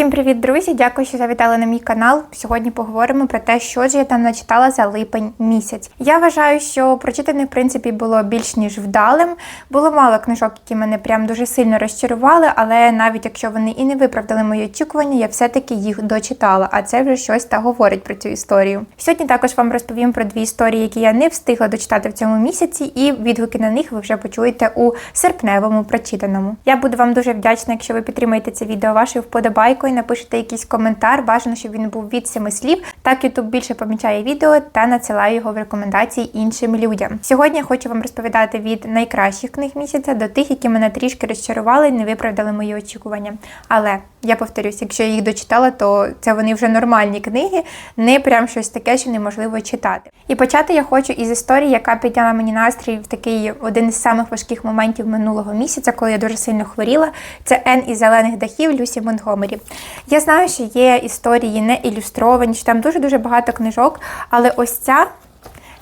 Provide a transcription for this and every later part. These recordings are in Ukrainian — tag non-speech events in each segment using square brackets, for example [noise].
Всім привіт, друзі! Дякую, що завітали на мій канал. Сьогодні поговоримо про те, що ж я там начитала за липень місяць. Я вважаю, що прочитане в принципі було більш ніж вдалим. Було мало книжок, які мене прям дуже сильно розчарували, але навіть якщо вони і не виправдали мої очікування, я все-таки їх дочитала. А це вже щось та говорить про цю історію. Сьогодні також вам розповім про дві історії, які я не встигла дочитати в цьому місяці, і відгуки на них ви вже почуєте у серпневому прочитаному. Я буду вам дуже вдячна, якщо ви підтримаєте це відео вашою вподобайкою, напишете якийсь коментар. Бажано, щоб він був від семи слів. Так YouTube більше помічає відео та надсилає його в рекомендації іншим людям. Сьогодні я хочу вам розповідати від найкращих книг місяця до тих, які мене трішки розчарували і не виправдали мої очікування. Але я повторюсь, якщо я їх дочитала, то це вони вже нормальні книги, не прям щось таке, що неможливо читати. І почати я хочу із історії, яка підняла мені настрій в такий один із самих важких моментів минулого місяця, коли я дуже сильно хворіла. Це Ен із зелених дахів Люсі Монтгомері. Я знаю, що є історії не ілюстровані, що там дуже дуже багато книжок, але ось ця.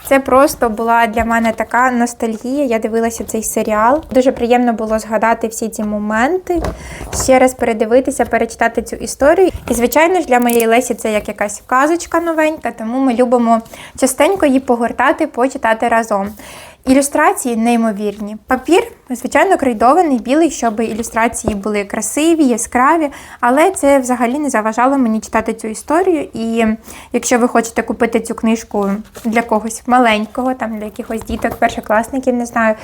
Це просто була для мене така ностальгія. Я дивилася цей серіал. Дуже приємно було згадати всі ці моменти, ще раз передивитися, перечитати цю історію. І, звичайно ж, для моєї Лесі це як якась казочка новенька, тому ми любимо частенько її погортати, почитати разом. Ілюстрації неймовірні. Папір, звичайно, крейдований, білий, щоб ілюстрації були красиві, яскраві, але це взагалі не заважало мені читати цю історію. І якщо ви хочете купити цю книжку для когось маленького, там для якихось діток, першокласників, не знаю,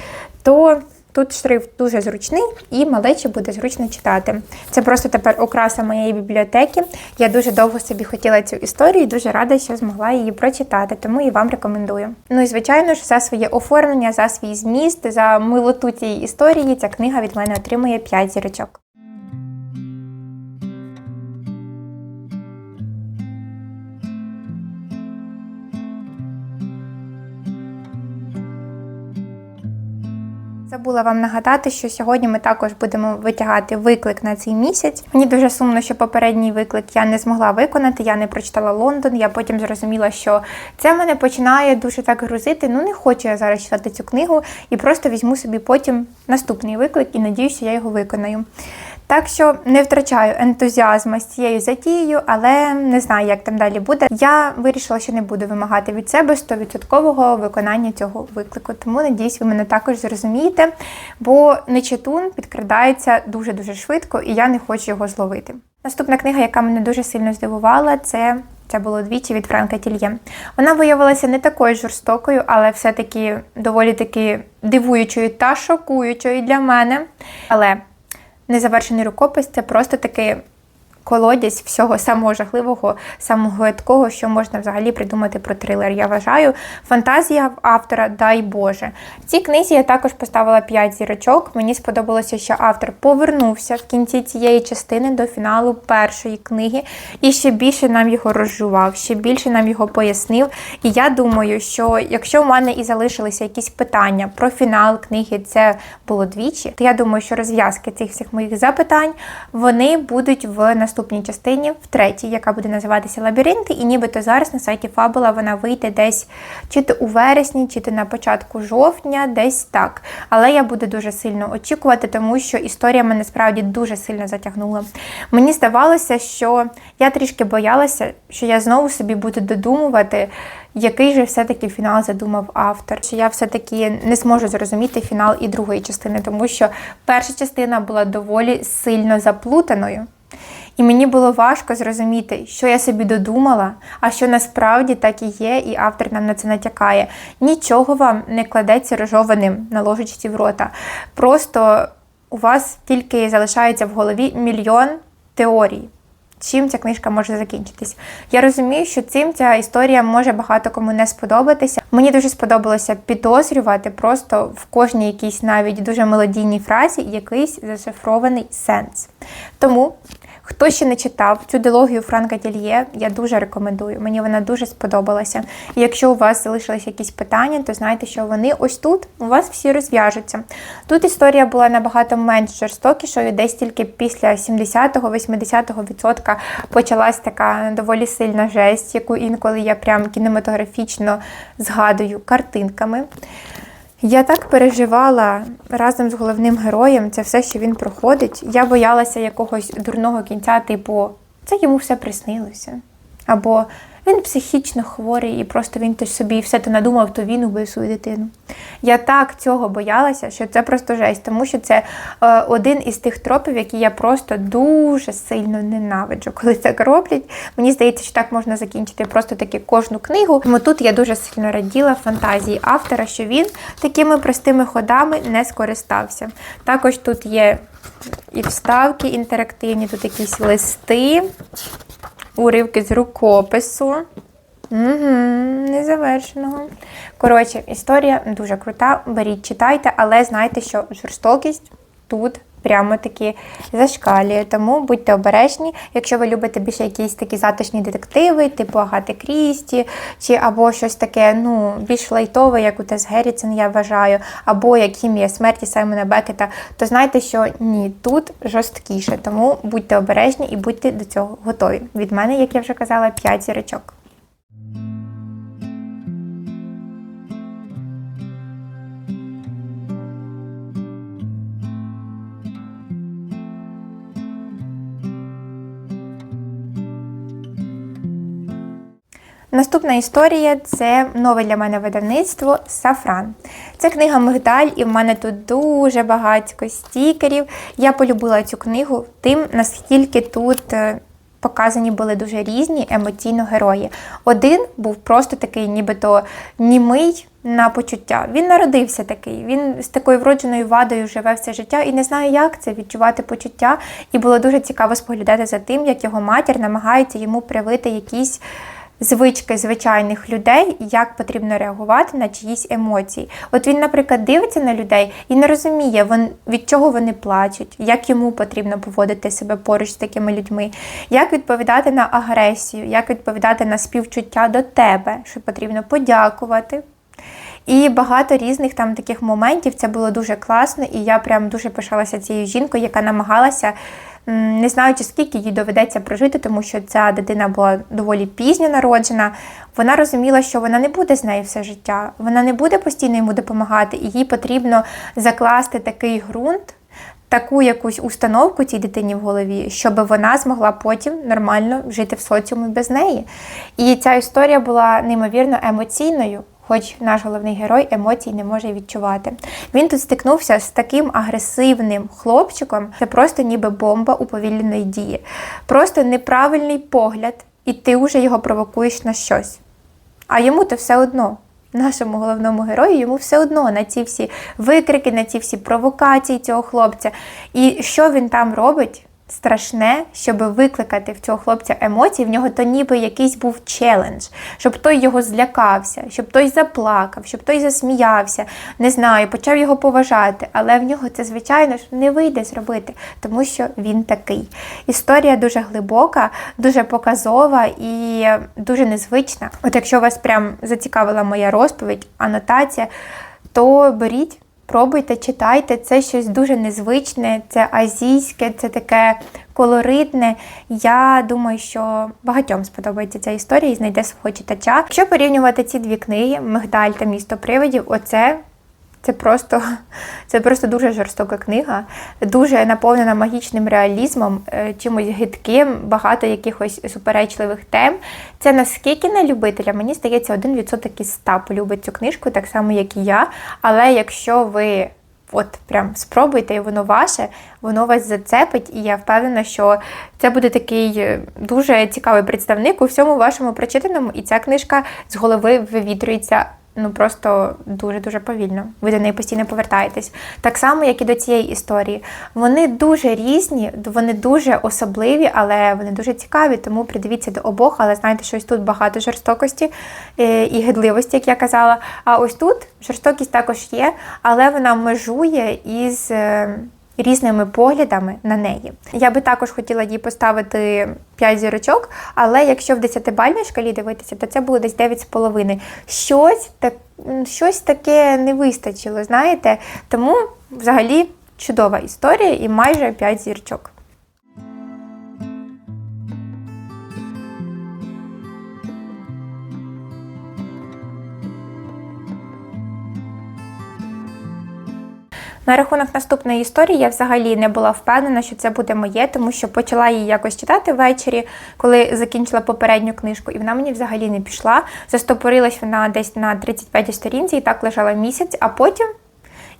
то Тут шрифт дуже зручний і малечі буде зручно читати. Це просто тепер окраса моєї бібліотеки. Я дуже довго собі хотіла цю історію і дуже рада, що змогла її прочитати, тому і вам рекомендую. Ну і звичайно ж, за своє оформлення, за свій зміст, за милоту цієї історії, ця книга від мене отримує 5 зірочок. Забула вам нагадати, що сьогодні ми також будемо витягати виклик на цей місяць. Мені дуже сумно, що попередній виклик я не змогла виконати. Я не прочитала Лондон. Я потім зрозуміла, що це мене починає дуже так грузити. Ну не хочу я зараз читати цю книгу і просто візьму собі потім наступний виклик і надіюся, я його виконаю. Так що не втрачаю ентузіазму з цією затією, але не знаю, як там далі буде. Я вирішила, що не буду вимагати від себе 100% виконання цього виклику. Тому надіюсь, ви мене також зрозумієте, бо нечитун підкрадається дуже-дуже швидко, і я не хочу його зловити. Наступна книга, яка мене дуже сильно здивувала, це. Це було двічі від Франка Тільє. Вона виявилася не такою жорстокою, але все-таки доволі таки дивуючою та шокуючою для мене. Але Незавершений рукопис це просто таки колодязь всього самого жахливого, самого такого, що можна взагалі придумати про трилер. Я вважаю, фантазія автора, дай Боже. В цій книзі я також поставила 5 зірочок. Мені сподобалося, що автор повернувся в кінці цієї частини до фіналу першої книги і ще більше нам його розжував, ще більше нам його пояснив. І я думаю, що якщо в мене і залишилися якісь питання про фінал книги, це було двічі, то я думаю, що розв'язки цих всіх моїх запитань вони будуть в наступному наступній частині, в третій, яка буде називатися Лабіринти, і нібито зараз на сайті Фабула вона вийде десь чи то у вересні, чи то на початку жовтня, десь так. Але я буду дуже сильно очікувати, тому що історія мене справді дуже сильно затягнула. Мені здавалося, що я трішки боялася, що я знову собі буду додумувати. Який же все-таки фінал задумав автор? Що я все-таки не зможу зрозуміти фінал і другої частини, тому що перша частина була доволі сильно заплутаною. І мені було важко зрозуміти, що я собі додумала, а що насправді так і є, і автор нам на це натякає. Нічого вам не кладеться рожованим на ложечці в рота. Просто у вас тільки залишається в голові мільйон теорій. Чим ця книжка може закінчитись? Я розумію, що цим ця історія може багато кому не сподобатися. Мені дуже сподобалося підозрювати просто в кожній якійсь навіть дуже мелодійній фразі якийсь зашифрований сенс. Тому Хто ще не читав цю дилогію Франка Тільє, я дуже рекомендую. Мені вона дуже сподобалася. І якщо у вас залишились якісь питання, то знайте, що вони ось тут у вас всі розв'яжуться. Тут історія була набагато менш жорстокішою, десь тільки після 70-80% відсотка почалась така доволі сильна жесть, яку інколи я прям кінематографічно згадую картинками. Я так переживала разом з головним героєм це все, що він проходить. Я боялася якогось дурного кінця, типу це йому все приснилося. Або він психічно хворий і просто він теж собі все те надумав, то він убив свою дитину. Я так цього боялася, що це просто жесть, тому що це е, один із тих тропів, які я просто дуже сильно ненавиджу, коли так роблять. Мені здається, що так можна закінчити просто таки кожну книгу. Тому тут я дуже сильно раділа фантазії автора, що він такими простими ходами не скористався. Також тут є і вставки інтерактивні, тут якісь листи уривки з рукопису. Угу, Незавершеного. Коротше, історія дуже крута. Беріть, читайте, але знайте, що жорстокість тут прямо таки зашкалює. Тому будьте обережні, якщо ви любите більше якісь такі затишні детективи, типу Агати Крісті, чи або щось таке, ну, більш лайтове, як у Тес Герріцен, я вважаю, або як хімія смерті Саймона Бекета, то знайте, що ні, тут жорсткіше. Тому будьте обережні і будьте до цього готові. Від мене, як я вже казала, 5 зірочок. Наступна історія це нове для мене видавництво Сафран. Це книга Мигдаль, і в мене тут дуже багатько стікерів. Я полюбила цю книгу тим, наскільки тут е, показані були дуже різні емоційно герої. Один був просто такий, нібито німий на почуття. Він народився такий, він з такою вродженою вадою живе все життя і не знає, як це відчувати почуття. І було дуже цікаво споглядати за тим, як його матір намагається йому привити якісь звички звичайних людей, як потрібно реагувати на чиїсь емоції. От він, наприклад, дивиться на людей і не розуміє, від чого вони плачуть, як йому потрібно поводити себе поруч з такими людьми, як відповідати на агресію, як відповідати на співчуття до тебе, що потрібно подякувати. І багато різних там таких моментів це було дуже класно, і я прям дуже пишалася цією жінкою, яка намагалася не знаючи, скільки їй доведеться прожити, тому що ця дитина була доволі пізньо народжена. Вона розуміла, що вона не буде з нею все життя, вона не буде постійно йому допомагати, і їй потрібно закласти такий ґрунт. Таку якусь установку цій дитині в голові, щоб вона змогла потім нормально жити в соціумі без неї. І ця історія була неймовірно емоційною хоч наш головний герой емоцій не може відчувати. Він тут стикнувся з таким агресивним хлопчиком, це просто ніби бомба уповільненої дії. Просто неправильний погляд, і ти вже його провокуєш на щось. А йому то все одно. Нашому головному герою йому все одно на ці всі викрики, на ці всі провокації цього хлопця. І що він там робить? Страшне, щоб викликати в цього хлопця емоції, в нього то ніби якийсь був челендж, щоб той його злякався, щоб той заплакав, щоб той засміявся, не знаю, почав його поважати, але в нього це, звичайно ж, не вийде зробити, тому що він такий. Історія дуже глибока, дуже показова і дуже незвична. От якщо вас прям зацікавила моя розповідь, анотація, то беріть. Пробуйте, читайте, це щось дуже незвичне, це азійське, це таке колоритне. Я думаю, що багатьом сподобається ця історія і знайде свого читача. Якщо порівнювати ці дві книги Мигдаль та місто привидів, оце це просто це просто дуже жорстока книга, дуже наповнена магічним реалізмом, е, чимось гидким, багато якихось суперечливих тем. Це наскільки не любителя, мені здається, один відсоток із ста полюбить цю книжку, так само, як і я. Але якщо ви от прям спробуйте, і воно ваше, воно вас зацепить, і я впевнена, що це буде такий е, дуже цікавий представник у всьому вашому прочитаному, і ця книжка з голови вивітрюється ну просто дуже-дуже повільно. Ви до неї постійно повертаєтесь. Так само, як і до цієї історії. Вони дуже різні, вони дуже особливі, але вони дуже цікаві, тому придивіться до обох, але знаєте, що ось тут багато жорстокості е, і гидливості, як я казала. А ось тут жорстокість також є, але вона межує із. Різними поглядами на неї. Я би також хотіла їй поставити 5 зірочок, але якщо в 10-бальній шкалі дивитися, то це було десь 9,5. Щось так, щось таке не вистачило, знаєте? Тому взагалі чудова історія і майже 5 зірочок. На рахунок наступної історії я взагалі не була впевнена, що це буде моє, тому що почала її якось читати ввечері, коли закінчила попередню книжку, і вона мені взагалі не пішла. Застопорилась вона десь на 35-й сторінці і так лежала місяць, а потім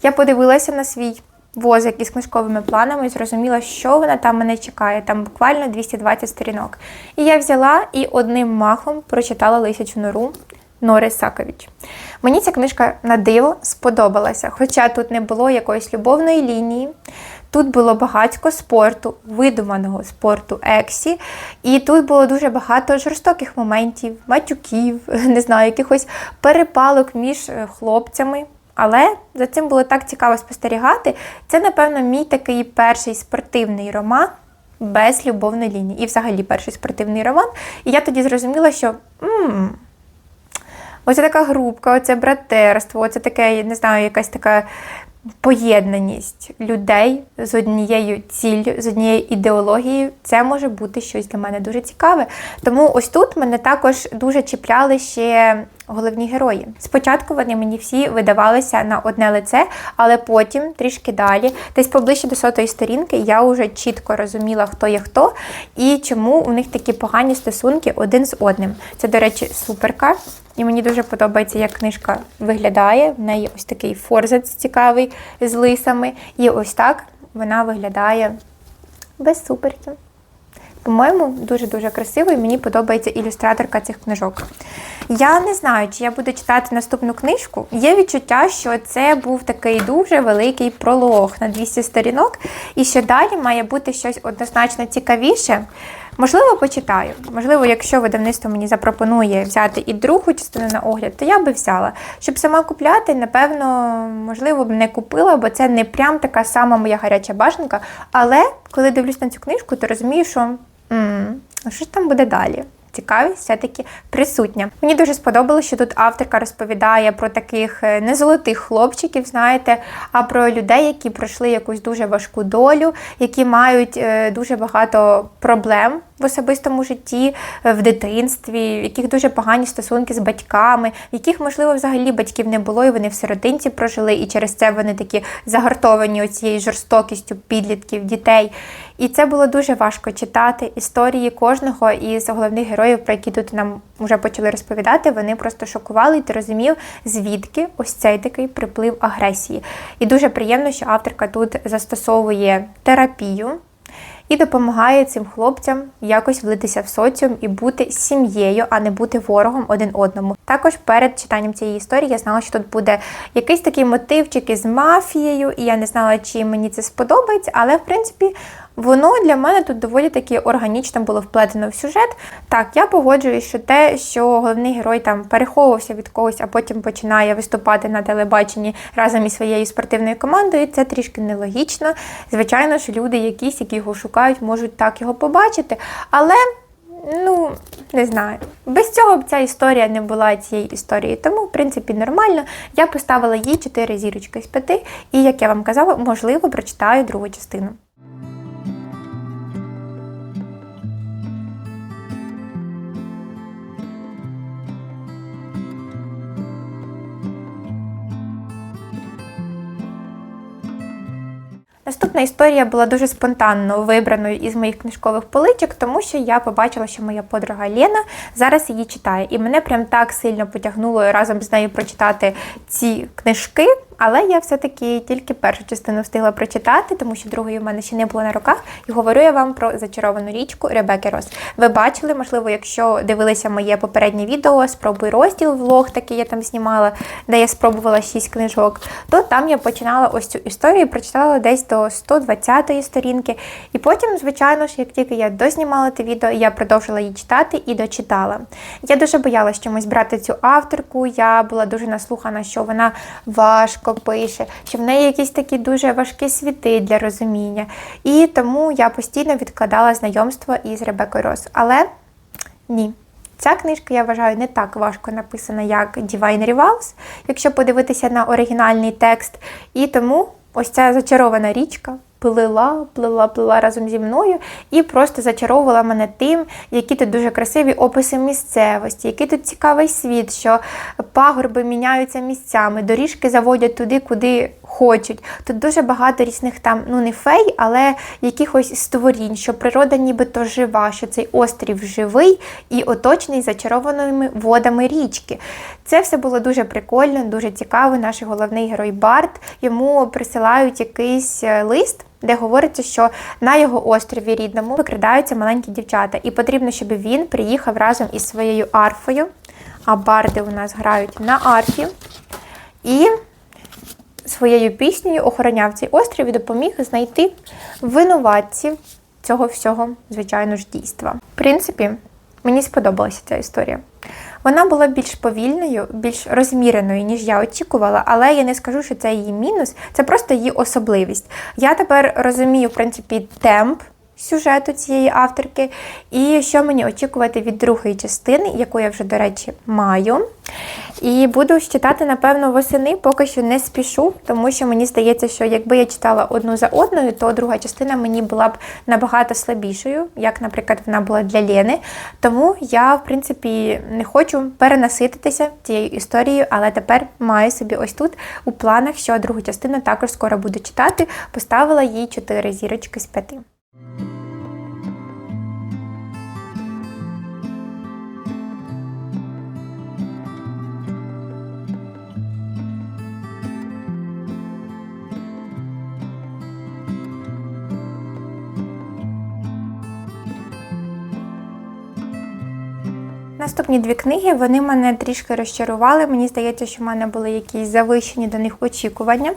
я подивилася на свій возик із книжковими планами і зрозуміла, що вона там мене чекає. Там буквально 220 сторінок. І я взяла і одним махом прочитала Лисячу нору Нори Сакович. Мені ця книжка на диво сподобалася, хоча тут не було якоїсь любовної лінії. Тут було багатько спорту, видуманого спорту Ексі, і тут було дуже багато жорстоких моментів, матюків, [laughs] не знаю, якихось перепалок між е, хлопцями. Але за цим було так цікаво спостерігати. Це, напевно, мій такий перший спортивний роман без любовної лінії. І взагалі перший спортивний роман. І я тоді зрозуміла, що м оце така групка, оце братерство, оце таке, я не знаю, якась така поєднаність людей з однією ціллю, з однією ідеологією, це може бути щось для мене дуже цікаве. Тому ось тут мене також дуже чіпляли ще головні герої. Спочатку вони мені всі видавалися на одне лице, але потім, трішки далі, десь поближче до сотої сторінки, я вже чітко розуміла, хто є хто і чому у них такі погані стосунки один з одним. Це, до речі, суперка. І мені дуже подобається, як книжка виглядає. В неї ось такий форзац цікавий з лисами. І ось так вона виглядає без суперки. По-моєму, дуже-дуже красиво і мені подобається ілюстраторка цих книжок. Я не знаю, чи я буду читати наступну книжку. Є відчуття, що це був такий дуже великий пролог на 200 сторінок, і що далі має бути щось однозначно цікавіше. Можливо, почитаю. Можливо, якщо видавництво мені запропонує взяти і другу частину на огляд, то я би взяла. Щоб сама купляти, напевно, можливо, б не купила, бо це не прям така сама моя гаряча башенка. Але коли дивлюсь на цю книжку, то розумію, що що ж там буде далі? Цікавість все-таки присутня. Мені дуже сподобалося, що тут авторка розповідає про таких е, не золотих хлопчиків, знаєте, а про людей, які пройшли якусь дуже важку долю, які мають е, дуже багато проблем в особистому житті, е, в дитинстві, в яких дуже погані стосунки з батьками, в яких, можливо, взагалі батьків не було, і вони в сиротинці прожили, і через це вони такі загартовані оцією жорстокістю підлітків, дітей. І це було дуже важко читати історії кожного із головних героїв, про які тут нам вже почали розповідати. Вони просто шокували, і ти розумів, звідки ось цей такий приплив агресії. І дуже приємно, що авторка тут застосовує терапію і допомагає цим хлопцям якось влитися в соціум і бути сім'єю, а не бути ворогом один одному. Також перед читанням цієї історії я знала, що тут буде якийсь такий мотивчик із мафією, і я не знала, чи мені це сподобається, але в принципі. Воно для мене тут доволі таки органічно було вплетено в сюжет. Так, я погоджуюсь, що те, що головний герой там переховувався від когось, а потім починає виступати на телебаченні разом із своєю спортивною командою, це трішки нелогічно. Звичайно ж, люди, якісь, які його шукають, можуть так його побачити. Але. Ну, не знаю. Без цього б ця історія не була цією історією. Тому, в принципі, нормально. Я поставила їй 4 зірочки з 5, і, як я вам казала, можливо, прочитаю другу частину. Наступна історія була дуже спонтанно вибраною із моїх книжкових поличок, тому що я побачила, що моя подруга Лена зараз її читає. І мене прям так сильно потягнуло разом з нею прочитати ці книжки. Але я все-таки тільки першу частину встигла прочитати, тому що другої в мене ще не було на руках. І говорю я вам про зачаровану річку Ребекки Рос. Ви бачили, можливо, якщо дивилися моє попереднє відео, спробуй розділ, влог такий я там знімала, де я спробувала шість книжок, то там я починала ось цю історію, прочитала десь до 120-ї сторінки. І потім, звичайно ж, як тільки я дознімала те відео, я продовжила її читати і дочитала. Я дуже боялася чомусь брати цю авторку, я була дуже наслухана, що вона важко важко пише, що в неї якісь такі дуже важкі світи для розуміння. І тому я постійно відкладала знайомство із Ребекою Рос. Але ні. Ця книжка, я вважаю, не так важко написана, як Divine Rivals, якщо подивитися на оригінальний текст. І тому ось ця зачарована річка плила, плила, плила разом зі мною і просто зачаровувала мене тим, які тут дуже красиві описи місцевості, який тут цікавий світ, що пагорби міняються місцями, доріжки заводять туди, куди хочуть. Тут дуже багато різних там, ну не фей, але якихось створінь, що природа нібито жива, що цей острів живий і оточений зачарованими водами річки. Це все було дуже прикольно, дуже цікаво. Наш головний герой Барт йому присилають якийсь е, лист. Де говориться, що на його острові рідному викрадаються маленькі дівчата, і потрібно, щоб він приїхав разом із своєю арфою. А барди у нас грають на арфі. І своєю піснею охороняв цей острів і допоміг знайти винуватців цього всього, звичайно ж, дійства. В принципі, мені сподобалася ця історія. Вона була більш повільною, більш розміреною, ніж я очікувала, але я не скажу, що це її мінус, це просто її особливість. Я тепер розумію, в принципі, темп сюжету цієї авторки, і що мені очікувати від другої частини, яку я вже, до речі, маю. І буду читати, напевно, восени, поки що не спішу, тому що мені здається, що якби я читала одну за одною, то друга частина мені була б набагато слабішою, як, наприклад, вона була для Лєни. Тому я, в принципі, не хочу перенасититися цією історією, але тепер маю собі ось тут у планах, що другу частину також скоро буду читати. Поставила їй 4 зірочки з 5. Наступні дві книги вони мене трішки розчарували. Мені здається, що в мене були якісь завищені до них очікування.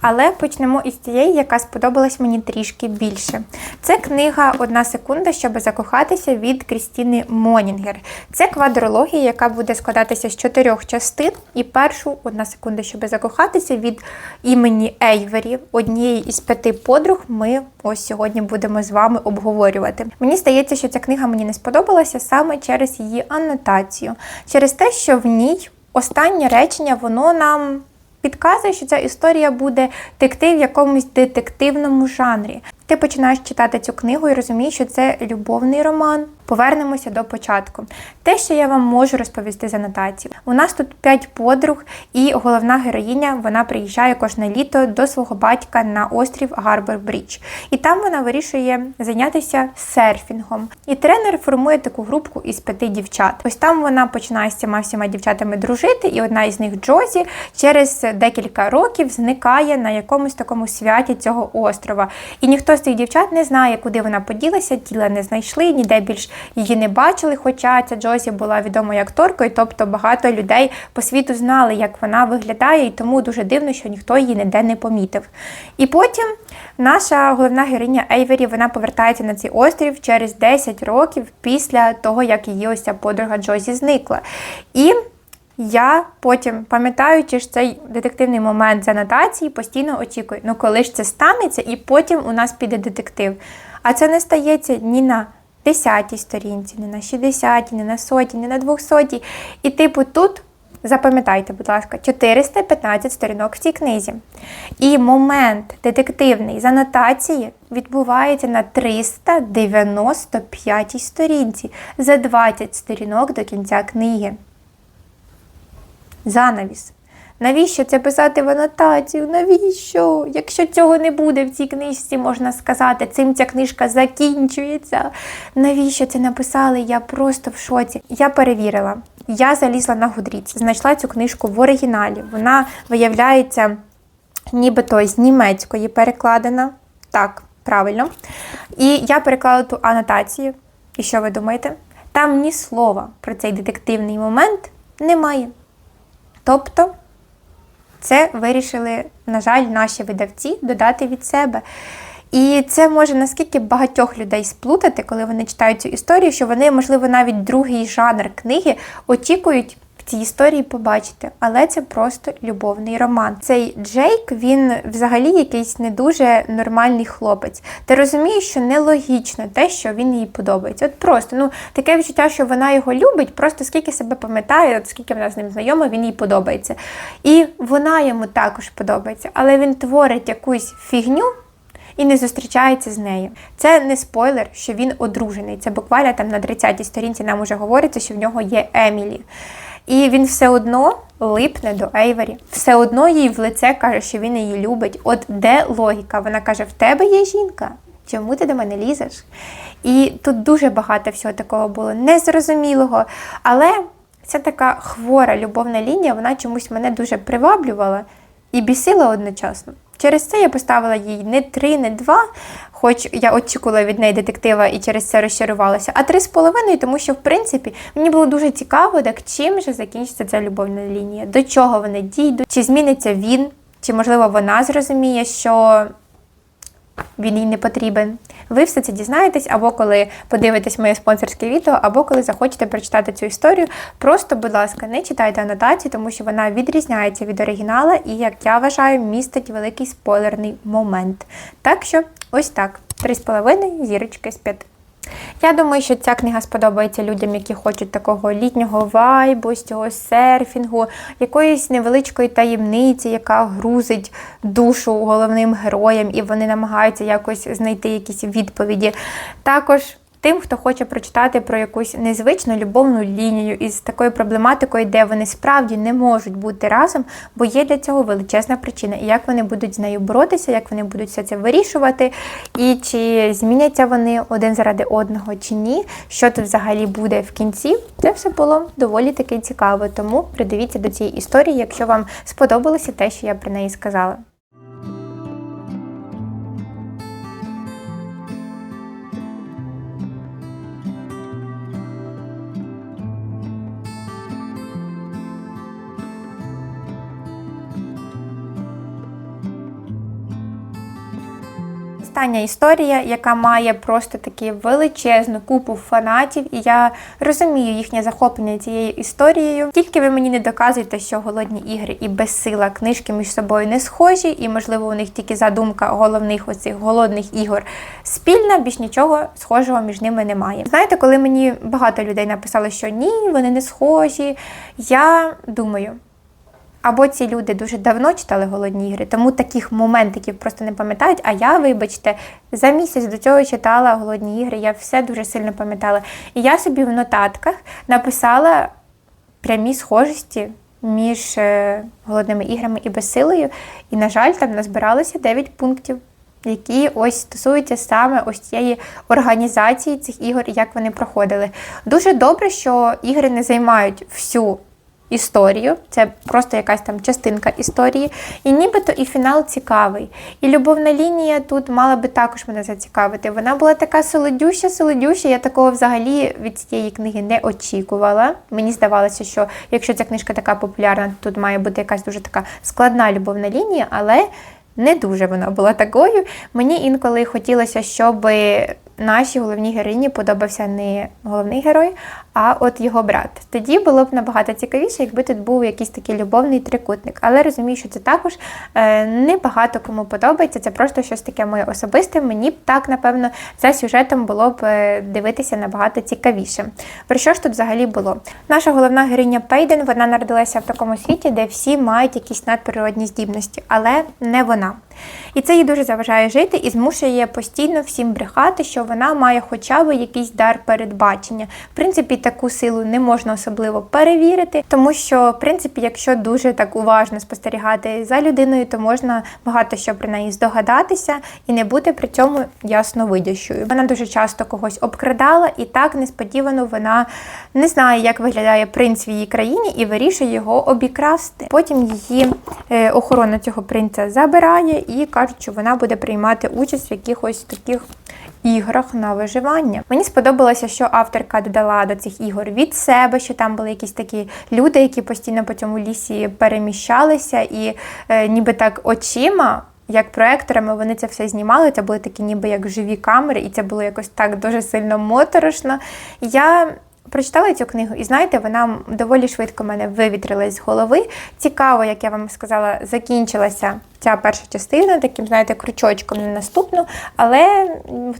Але почнемо із тієї, яка сподобалась мені трішки більше. Це книга Одна секунда, щоб закохатися від Крістіни Монінгер. Це квадрологія, яка буде складатися з чотирьох частин. І першу одна секунда, щоб закохатися від імені Ейвері, однієї із п'яти подруг. Ми ось сьогодні будемо з вами обговорювати. Мені здається, що ця книга мені не сподобалася саме через її анотацію, через те, що в ній останнє речення воно нам підказує, що ця історія буде текти в якомусь детективному жанрі. Ти починаєш читати цю книгу і розумієш, що це любовний роман. Повернемося до початку. Те, що я вам можу розповісти з анотації. У нас тут п'ять подруг, і головна героїня вона приїжджає кожне літо до свого батька на острів Гарбор Брідж. І там вона вирішує зайнятися серфінгом. І тренер формує таку групку із п'яти дівчат. Ось там вона починає з цими всіма дівчатами дружити, і одна із них Джозі через декілька років зникає на якомусь такому святі цього острова. І ніхто з цих дівчат не знає, куди вона поділася, тіла не знайшли, ніде більш її не бачили. Хоча ця Джозі була відомою акторкою, тобто багато людей по світу знали, як вона виглядає, і тому дуже дивно, що ніхто її ніде не помітив. І потім наша головна героїня Ейвері вона повертається на цей острів через 10 років після того, як її ось ця подруга Джозі зникла. І я потім, пам'ятаючи ж цей детективний момент з анотації, постійно очікую, ну коли ж це станеться, і потім у нас піде детектив. А це не стається ні на 10 сторінці, не на 60, не на соті, не на 200. І типу тут. Запам'ятайте, будь ласка, 415 сторінок в цій книзі. І момент детективний з анотації відбувається на 395 сторінці за 20 сторінок до кінця книги. Занавіс. Навіщо це писати в анотацію? Навіщо? Якщо цього не буде в цій книжці, можна сказати, цим ця книжка закінчується. Навіщо це написали? Я просто в шоці. Я перевірила. Я залізла на Гудріц, знайшла цю книжку в оригіналі. Вона виявляється, нібито з німецької перекладена. Так, правильно. І я переклала ту анотацію. І що ви думаєте? Там ні слова про цей детективний момент немає. Тобто. Це вирішили, на жаль, наші видавці додати від себе. І це може наскільки багатьох людей сплутати, коли вони читають цю історію, що вони, можливо, навіть другий жанр книги очікують цій історії побачити. Але це просто любовний роман. Цей Джейк, він взагалі якийсь не дуже нормальний хлопець. Ти розумієш, що нелогічно те, що він їй подобається. От просто ну таке відчуття, що вона його любить, просто скільки себе пам'ятає, от скільки вона з ним знайома, він їй подобається. І вона йому також подобається, але він творить якусь фігню. І не зустрічається з нею. Це не спойлер, що він одружений. Це буквально там на 30-й сторінці нам уже говориться, що в нього є Емілі. І він все одно липне до Ейвері, все одно їй в лице каже, що він її любить. От де логіка? Вона каже: в тебе є жінка. Чому ти до мене лізеш? І тут дуже багато всього такого було незрозумілого. Але ця така хвора любовна лінія, вона чомусь мене дуже приваблювала і бісила одночасно. Через це я поставила їй не три, не два, хоч я очікувала від неї детектива і через це розчарувалася, а три з половиною, тому що, в принципі, мені було дуже цікаво, так чим же закінчиться ця любовна лінія, до чого вони дійдуть, чи зміниться він, чи, можливо, вона зрозуміє, що він їй не потрібен. Ви все це дізнаєтесь, або коли подивитесь моє спонсорське відео, або коли захочете прочитати цю історію. Просто, будь ласка, не читайте анотації, тому що вона відрізняється від оригінала і, як я вважаю, містить великий спойлерний момент. Так що, ось так: 3,5 зірочки з 5. Я думаю, що ця книга сподобається людям, які хочуть такого літнього вайбу, з цього серфінгу, якоїсь невеличкої таємниці, яка грузить душу головним героям, і вони намагаються якось знайти якісь відповіді. Також тим, хто хоче прочитати про якусь незвичну любовну лінію із такою проблематикою, де вони справді не можуть бути разом, бо є для цього величезна причина. І як вони будуть з нею боротися, як вони будуть все це вирішувати, і чи зміняться вони один заради одного чи ні, що тут взагалі буде в кінці, це все було доволі таки цікаво. Тому придивіться до цієї історії, якщо вам сподобалося те, що я про неї сказала. Остання історія, яка має просто таки величезну купу фанатів, і я розумію їхнє захоплення цією історією. Тільки ви мені не доказуєте, що голодні ігри і безсила книжки між собою не схожі, і можливо у них тільки задумка головних оцих голодних ігор спільна, більш нічого схожого між ними немає. Знаєте, коли мені багато людей написали, що ні, вони не схожі, я думаю. Або ці люди дуже давно читали голодні ігри, тому таких моментиків просто не пам'ятають. А я, вибачте, за місяць до цього читала голодні ігри, я все дуже сильно пам'ятала. І я собі в нотатках написала прямі схожості між е, голодними іграми і безсилою. І, на жаль, там назбиралося 9 пунктів. Які ось стосуються саме ось цієї організації цих ігор як вони проходили. Дуже добре, що ігри не займають всю історію, це просто якась там частинка історії. І нібито і фінал цікавий. І любовна лінія тут мала би також мене зацікавити. Вона була така солодюща, солодюща. Я такого взагалі від цієї книги не очікувала. Мені здавалося, що якщо ця книжка така популярна, то тут має бути якась дуже така складна любовна лінія, але. Не дуже вона була такою. Мені інколи хотілося, щоб нашій головній героїні подобався не головний герой, а от його брат. Тоді було б набагато цікавіше, якби тут був якийсь такий любовний трикутник. Але розумію, що це також е, не багато кому подобається. Це просто щось таке моє особисте. Мені б так, напевно, за сюжетом було б е, дивитися набагато цікавіше. Про що ж тут взагалі було? Наша головна героїня Пейден вона народилася в такому світі, де всі мають якісь надприродні здібності, але не вона. І це їй дуже заважає жити і змушує постійно всім брехати, що вона має хоча б якийсь дар передбачення. В принципі, таку силу не можна особливо перевірити, тому що, в принципі, якщо дуже так уважно спостерігати за людиною, то можна багато що про неї здогадатися і не бути при цьому ясно видящою. Вона дуже часто когось обкрадала, і так несподівано вона не знає, як виглядає принц в її країні, і вирішує його обікрасти. Потім її е, охорона цього принца забирає і кажуть, що вона буде приймати участь в якихось таких іграх на виживання. Мені сподобалося, що авторка додала до цих ігор від себе, що там були якісь такі люди, які постійно по цьому лісі переміщалися, і е, ніби так очима. Як проекторами вони це все знімали, це були такі ніби як живі камери, і це було якось так дуже сильно моторошно. Я прочитала цю книгу, і знаєте, вона доволі швидко мене вивітрилась з голови. Цікаво, як я вам сказала, закінчилася ця перша частина, таким, знаєте, крючочком на наступну, але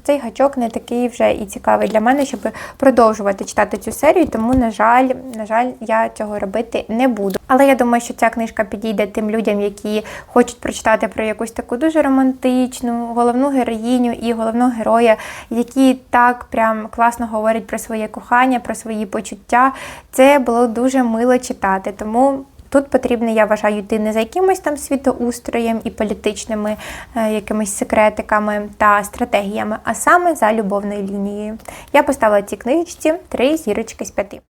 цей гачок не такий вже і цікавий для мене, щоб продовжувати читати цю серію, тому, на жаль, на жаль, я цього робити не буду. Але я думаю, що ця книжка підійде тим людям, які хочуть прочитати про якусь таку дуже романтичну головну героїню і головного героя, які так прям класно говорять про своє кохання, про свої почуття. Це було дуже мило читати. Тому Тут потрібно, я вважаю, йти не за якимось там світоустроєм і політичними е, якимись секретиками та стратегіями, а саме за любовною лінією. Я поставила цій книжці три зірочки з п'яти.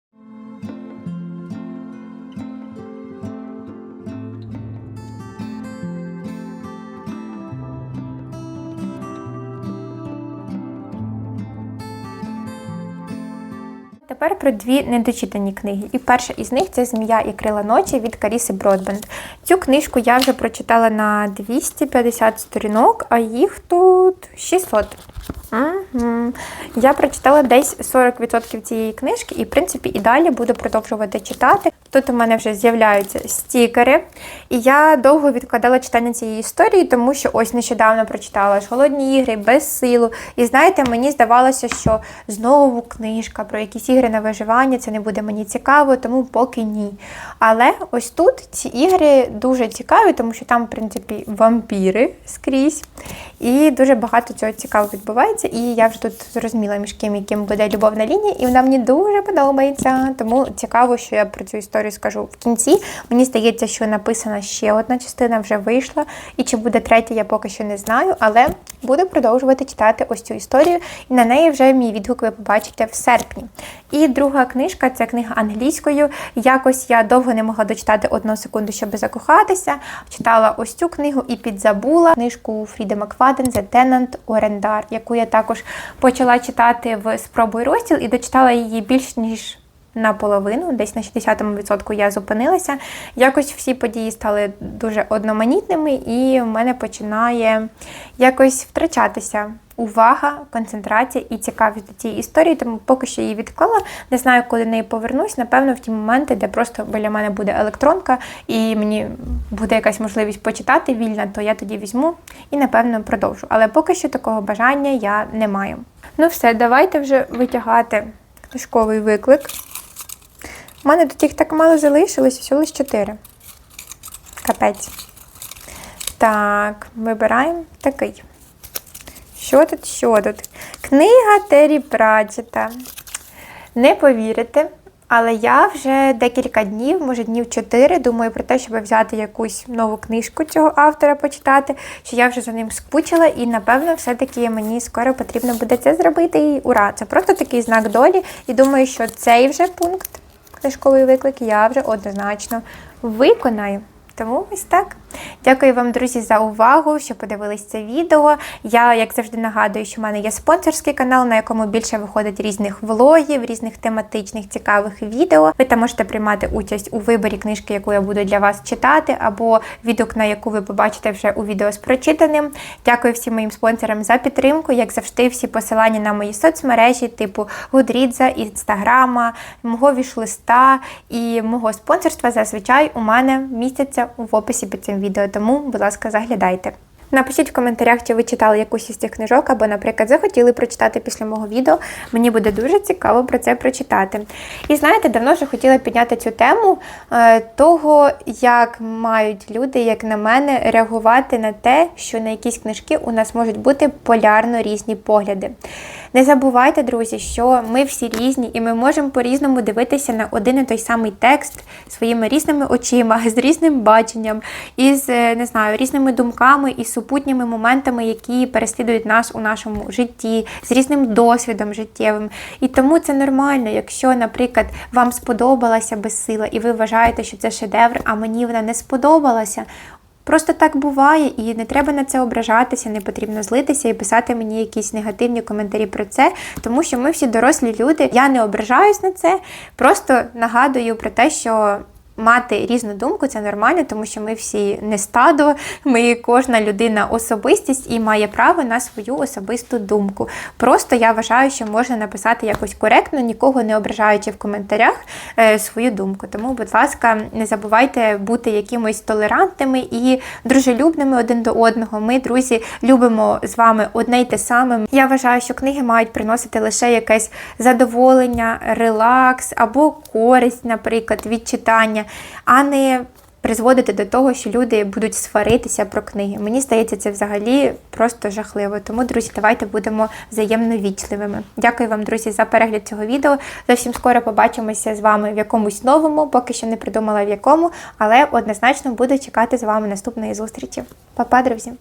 Тепер про дві недочитані книги. І перша із них це Змія і крила ночі від Каріси Бродбенд. Цю книжку я вже прочитала на 250 сторінок, а їх тут 600. Угу. Я прочитала десь 40% цієї книжки, і, в принципі, і далі буду продовжувати читати. Тут у мене вже з'являються стікери, і я довго відкладала читання цієї історії, тому що ось нещодавно прочитала ж голодні ігри без силу. І знаєте, мені здавалося, що знову книжка про якісь ігри на виживання це не буде мені цікаво, тому поки ні. Але ось тут ці ігри дуже цікаві, тому що там, в принципі, вампіри скрізь. І дуже багато цього цікавого відбувається. І я вже тут зрозуміла, між ким яким буде любовна лінія, і вона мені дуже подобається. Тому цікаво, що я про цю історію скажу в кінці. Мені здається, що написана ще одна частина вже вийшла. І чи буде третя, я поки що не знаю, але буду продовжувати читати ось цю історію. І на неї вже мій відгук ви побачите в серпні. І друга книжка це книга англійською. Якось я довго не могла дочитати одну секунду, щоб закохатися. Читала ось цю книгу і підзабула книжку Фріди Макфаден «The Tenant Орендар, яку я також почала читати в спробуй розділ і дочитала її більш ніж. Наполовину, десь на 60% я зупинилася. Якось всі події стали дуже одноманітними, і в мене починає якось втрачатися увага, концентрація і цікавість до цієї історії, тому поки що її відклала. Не знаю, коли до неї повернусь. Напевно, в ті моменти, де просто біля мене буде електронка, і мені буде якась можливість почитати вільна, то я тоді візьму і, напевно, продовжу. Але поки що такого бажання я не маю. Ну все, давайте вже витягати книжковий виклик. У мене тут їх так мало залишилось, всього лише 4. Капець. Так, вибираємо такий. Що тут, що тут? Книга Террі Пратчета. Не повірите, але я вже декілька днів, може днів 4, думаю про те, щоб взяти якусь нову книжку цього автора почитати, що я вже за ним скучила, і, напевно, все-таки мені скоро потрібно буде це зробити. І ура! Це просто такий знак долі. І думаю, що цей вже пункт, книжковий виклик, я вже однозначно виконаю. Тому ось так. Дякую вам, друзі, за увагу, що подивились це відео. Я, як завжди, нагадую, що в мене є спонсорський канал, на якому більше виходить різних влогів, різних тематичних цікавих відео. Ви там можете приймати участь у виборі книжки, яку я буду для вас читати, або відгук, на яку ви побачите вже у відео з прочитаним. Дякую всім моїм спонсорам за підтримку. Як завжди, всі посилання на мої соцмережі, типу Гудрідза, Інстаграма, мого вішлиста і мого спонсорства зазвичай у мене містяться в описі під цим відео відео, тому, будь ласка, заглядайте. Напишіть в коментарях, чи ви читали якусь із цих книжок, або, наприклад, захотіли прочитати після мого відео. Мені буде дуже цікаво про це прочитати. І знаєте, давно вже хотіла підняти цю тему е, того, як мають люди, як на мене, реагувати на те, що на якісь книжки у нас можуть бути полярно різні погляди. Не забувайте, друзі, що ми всі різні, і ми можемо по-різному дивитися на один і той самий текст своїми різними очима, [laughs] з різним баченням, із е, не знаю, різними думками і супутніми моментами, які переслідують нас у нашому житті, з різним досвідом життєвим. І тому це нормально, якщо, наприклад, вам сподобалася безсила, і ви вважаєте, що це шедевр, а мені вона не сподобалася. Просто так буває, і не треба на це ображатися, не потрібно злитися і писати мені якісь негативні коментарі про це, тому що ми всі дорослі люди. Я не ображаюсь на це, просто нагадую про те, що мати різну думку це нормально, тому що ми всі не стадо, ми кожна людина особистість і має право на свою особисту думку. Просто я вважаю, що можна написати якось коректно, нікого не ображаючи в коментарях е, свою думку. Тому, будь ласка, не забувайте бути якимось толерантними і дружелюбними один до одного. Ми, друзі, любимо з вами одне й те саме. Я вважаю, що книги мають приносити лише якесь задоволення, релакс або користь, наприклад, від читання, а не призводити до того, що люди будуть сваритися про книги. Мені здається, це взагалі просто жахливо. Тому, друзі, давайте будемо взаємно вічливими. Дякую вам, друзі, за перегляд цього відео. Зовсім скоро побачимося з вами в якомусь новому, поки що не придумала в якому, але однозначно буду чекати з вами наступної зустрічі. Па-па, друзі!